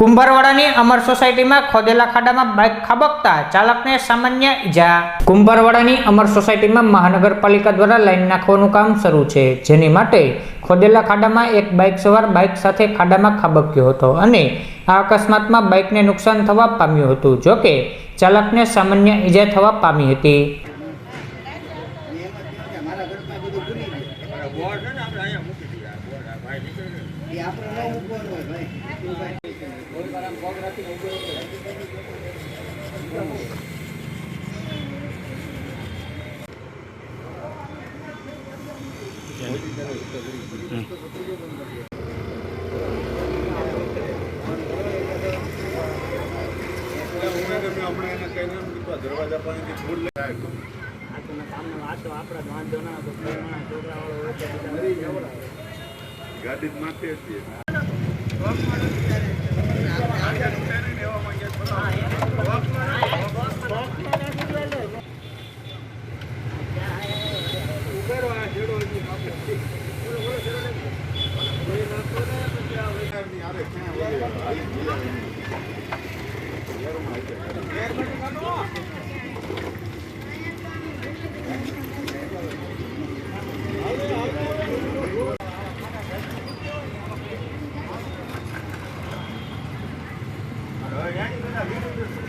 કુંભારવાડાની અમર સોસાયટીમાં ખોદેલા ખાડામાં બાઇક ખાબકતા ચાલકને સામાન્ય ઈજા. કુંભારવાડાની અમર સોસાયટીમાં મહાનગરપાલિકા દ્વારા લાઇન નાખવાનું કામ શરૂ છે, જેની માટે ખોદેલા ખાડામાં એક બાઇક સવાર બાઇક સાથે ખાડામાં ખાબક્યો હતો અને આ અકસ્માતમાં બાઇકને નુકસાન થવા પામ્યું હતું જોકે ચાલકને સામાન્ય ઈજા થવા પામી હતી. આપણે આપણે એને કહીને દરવાજા પાસેથી ફૂલ લઈ આવ્યો. ગાડી જ માથે હતી Yeah, you can have